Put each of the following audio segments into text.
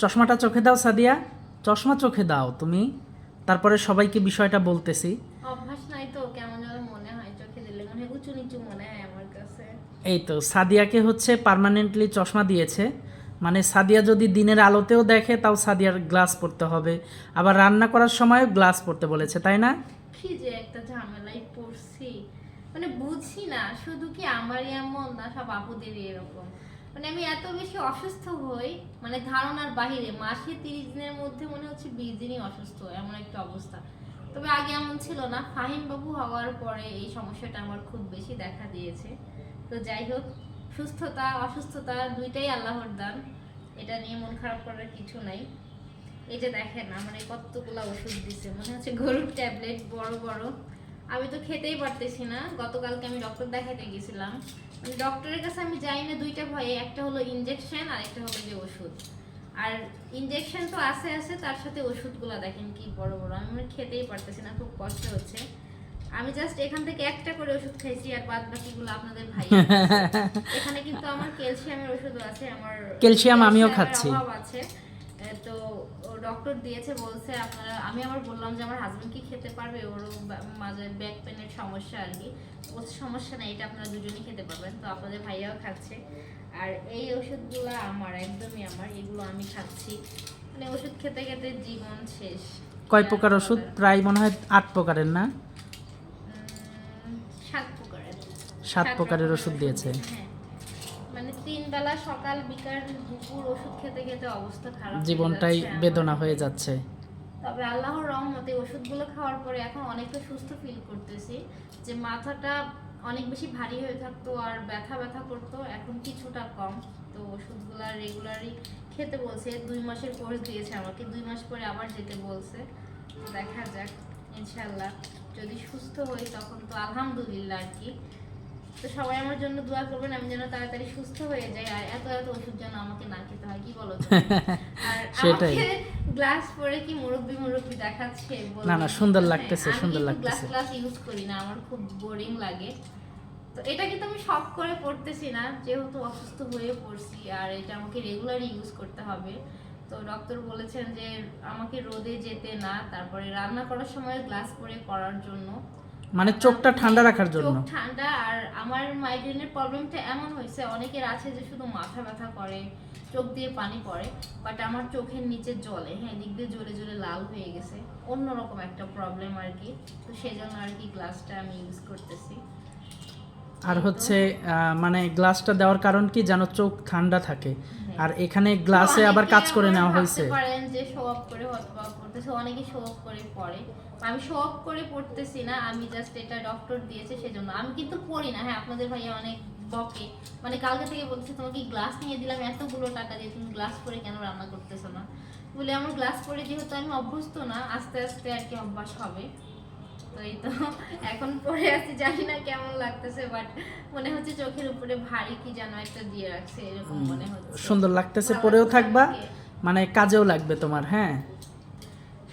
চশমাটা চোখে দাও সাদিয়া। চশমা চোখে দাও তুমি। তারপরে সবাইকে বিষয়টা বলতেছি। অভ্যাস নাই তো কেমন যেন মনে হয় চোখে দিলে। মনে উঁচু নিচু মনে হয় আমার কাছে। এই তো সাদিয়াকে হচ্ছে পার্মানেন্টলি চশমা দিয়েছে। মানে সাদিয়া যদি দিনের আলোতেও দেখে তাও সাদিয়ার গ্লাস পরতে হবে। আবার রান্না করার সময়ও গ্লাস পরতে বলেছে তাই না? কি যে একটা ঝামেলায় পড়ছি। মানে বুঝি না শুধু কি আমারই এমন না সব আপুদেরই এরকম। মানে আমি এত বেশি অসুস্থ হই মানে ধারণার বাহিরে। মাসে তিরিশ দিনের মধ্যে মনে হচ্ছে বিশ দিনই অসুস্থ, এমন একটা অবস্থা। তবে আগে এমন ছিল না। ফাহিম বাবু হওয়ার পরে এই সমস্যাটা আমার খুব বেশি দেখা দিয়েছে। তো যাই হোক, সুস্থতা, অসুস্থতা দুইটাই আল্লাহর দান। এটা নিয়ে মন খারাপ করার কিছু নাই। এই যে দেখেন, আমার কতগুলা ওষুধ দিছে। মনে হচ্ছে গরুর ট্যাবলেট, বড় বড়। আমি তো খেতেই পারতেছি না। গতকালকে আমি ডক্টর দেখাতে গেছিলাম। মানে ডক্টরের কাছে আমি যাই না দুইটা ভয়ে একটা হলো ইনজেকশন আর একটা হলো যে ওষুধ। আর ইনজেকশন তো আছে আছে তার সাথে ওষুধগুলো দেখেন কি বড় বড়। আমি মানে খেতেই পারতেছি না খুব কষ্ট হচ্ছে। আমি জাস্ট এখান থেকে একটা করে ওষুধ খাইছি আর বাদ বাকিগুলো আপনাদের ভাই এখানে কিন্তু আমার ক্যালসিয়ামের ওষুধও আছে আমার ক্যালসিয়াম আমিও খাচ্ছি। অভাব আছে। তো ডক্টর দিয়েছে বলছে আপনারা আমি আবার বললাম যে আমার হাজবেন্ড কি খেতে পারবে ওরও বা- মাঝে ব্যাক পেনের সমস্যা আর কি। বলছে সমস্যা নেই এটা আপনারা দুজনেই খেতে পারবেন। তো আপনাদের ভাইয়াও খাচ্ছে। আর এই ওষুধগুলো আমার একদমই আমার এগুলো আমি খাচ্ছি। মানে ওষুধ খেতে খেতে জীবন শেষ। কয় প্রকার ওষুধ? প্রায় মনে হয় আট প্রকারের না? সাত প্রকারের। সাত প্রকারের ওষুধ। দিয়েছে। হ্যাঁ। তিন বেলা সকাল বিকাল দুপুর ওষুধ খেতে খেতে অবস্থা খারাপ জীবনটাই বেদনা হয়ে যাচ্ছে। তবে আল্লাহর রহমতে ওষুধগুলো খাওয়ার পরে এখন অনেকটা সুস্থ ফিল করতেছি যে মাথাটা অনেক বেশি ভারী হয়ে থাকতো আর ব্যথা ব্যথা করতো এখন কিছুটা কম। তো ওষুধগুলো রেগুলারই খেতে বলছে দুই মাসের কোর্স দিয়েছে আমাকে দুই মাস পরে আবার যেতে বলছে। দেখা যাক ইনশাল্লাহ যদি সুস্থ হই তখন তো আলহামদুলিল্লাহ আর কি। তো সবাই আমার জন্য দোয়া করবেন আমি যেন তাড়াতাড়ি সুস্থ হয়ে যাই আর এত এত ওষুধ যেন আমাকে না খেতে হয় কি বলো আর সেটাই। গ্লাস পরে কি মুরব্বি মুরব্বি দেখাচ্ছে না, না, সুন্দর হ্যাঁ, লাগতেছে, সুন্দর লাগতেছে। গ্লাস গ্লাস ইউজ করি না আমার খুব বোরিং লাগে। তো এটা কিন্তু আমি শখ করে পড়তেছি না যেহেতু অসুস্থ হয়ে পড়ছি আর এটা আমাকে রেগুলারই ইউজ করতে হবে। তো ডক্টর বলেছেন যে আমাকে রোদে যেতে না তারপরে রান্না করার সময় গ্লাস পরে করার জন্য। মানে চোখটা ঠান্ডা রাখার জন্য। ঠান্ডা আর আমার মাইগ্রেনের প্রবলেমটা এমন হয়েছে অনেকের আছে যে শুধু মাথা ব্যথা করে চোখ দিয়ে পানি পড়ে বাট আমার চোখের নিচে জলে হ্যাঁ দিক দিয়ে জ্বলে জ্বলে লাল হয়ে গেছে অন্যরকম একটা প্রবলেম আর কি। তো সেই জন্য আর কি গ্লাসটা আমি ইউজ করতেছি। আর হচ্ছে আহ, মানে গ্লাসটা দেওয়ার কারণ কি? যেন চোখ ঠান্ডা থাকে। আর এখানে গ্লাসে আবার কাজ করে নেওয়া হয়েছে। পারেন যে শো অফ করে পড়তেছে অনেকে শো অফ করে পড়ে। আমি শো অফ করে পড়তেছি না আমি জাস্ট এটা ডক্টর দিয়েছে সেজন্য। আমি কিন্তু পড়ি না হ্যাঁ আপনাদের ভাইয়া অনেক বকে। মানে কালকে থেকে বলছে তোমাকে গ্লাস নিয়ে দিলাম এতগুলো টাকা দিয়ে তুমি গ্লাস পরে কেন রান্না করতেছো না? বলে আমার গ্লাস পরে যেহেতু আমি অভ্যস্ত না আস্তে আস্তে আর কি অভ্যাস হবে। তো এই তো এখন পরে আছি জানি না কেমন লাগতেছে বাট মনে হচ্ছে চোখের উপরে ভারী কি যেন একটা দিয়ে রাখছে এরকম মনে হচ্ছে। সুন্দর লাগতেছে পরেও থাকবা মানে কাজেও লাগবে তোমার হ্যাঁ?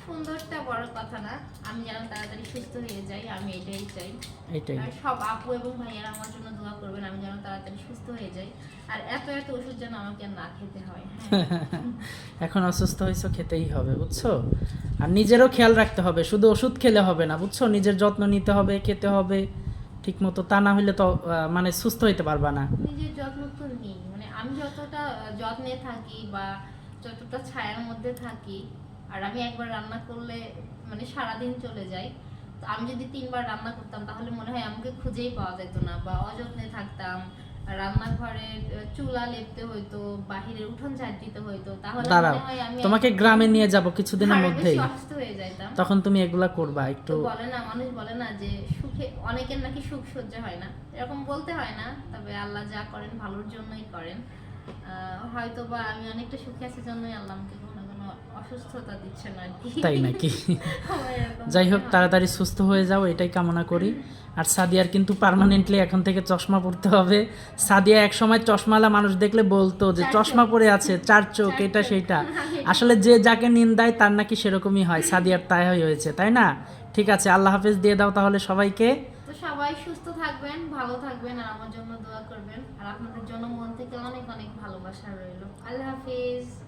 সুন্দরটা বড় কথা না। আমি যেন তাড়াতাড়ি সুস্থ হয়ে যাই আমি এটাই চাই। এইটাই আর সব আপু এবং ভাইয়ারা আমার জন্য দোয়া করবেন আমি যেন তাড়াতাড়ি সুস্থ হয়ে যাই। আর এত এত ওষুধ যেন আমাকে না খেতে হয় হ্যাঁ। এখন অসুস্থ হয়েছো খেতেই হবে বুঝছ? আর নিজেরও খেয়াল রাখতে হবে শুধু ওষুধ খেলে হবে না বুঝছ? নিজের যত্ন নিতে হবে খেতে হবে ঠিক মতো তা না হলে তো মানে সুস্থ হইতে পারবা না। নিজের যত্ন তো নিই মানে আমি যতটা যত্নে থাকি বা যতটা ছায়ার মধ্যে থাকি আর আমি একবার রান্না করলে মানে সারাদিন চলে যায় তো আমি যদি তিনবার রান্না করতাম তাহলে মনে হয় আমাকে খুঁজেই পাওয়া যেত না বা অযত্নে থাকতাম। রান্নাঘরে চুলা লেপতে হইতো বাহিরে উঠোন ঝাড় দিতে হইতো। তাহলে দাঁড়াও হয় তোমাকে গ্রামে নিয়ে যাব কিছুদিনের মধ্যেই। অসুস্থ হয়ে যাইতাম। তখন তুমি এগুলা করবা একটু। বলে না মানুষ বলে না যে সুখে অনেকের নাকি সুখ সহ্য হয় না। এরকম বলতে হয় না তবে আল্লাহ যা করেন ভালোর জন্যই করেন। আহ, হয়তো বা আমি অনেকটা সুখে আছি জন্যই আল্লাহ আমাকে অসুস্থতা দিচ্ছে না। তাই নাকি? যাই হোক তাড়াতাড়ি সুস্থ হয়ে যাও এটাই কামনা করি। আর সাদিয়ার কিন্তু পার্মানেন্টলি এখন থেকে চশমা পরতে হবে। সাদিয়া এক সময় চশমালা মানুষ দেখলে বলতো যে চশমা পরে আছে চার চোখ এটা। সেইটা। আসলে যে যাকে নিন্দায় তার নাকি সেরকমই হয়। সাদিয়ার তাই হয়েছে তাই না? ঠিক আছে আল্লাহ হাফেজ দিয়ে দাও তাহলে সবাইকে। তো সবাই সুস্থ থাকবেন ভালো থাকবেন আর আমার জন্য দোয়া করবেন। আর আপনাদের জন্য মন থেকে অনেক অনেক ভালোবাসা রইল। আল্লাহ হাফিজ।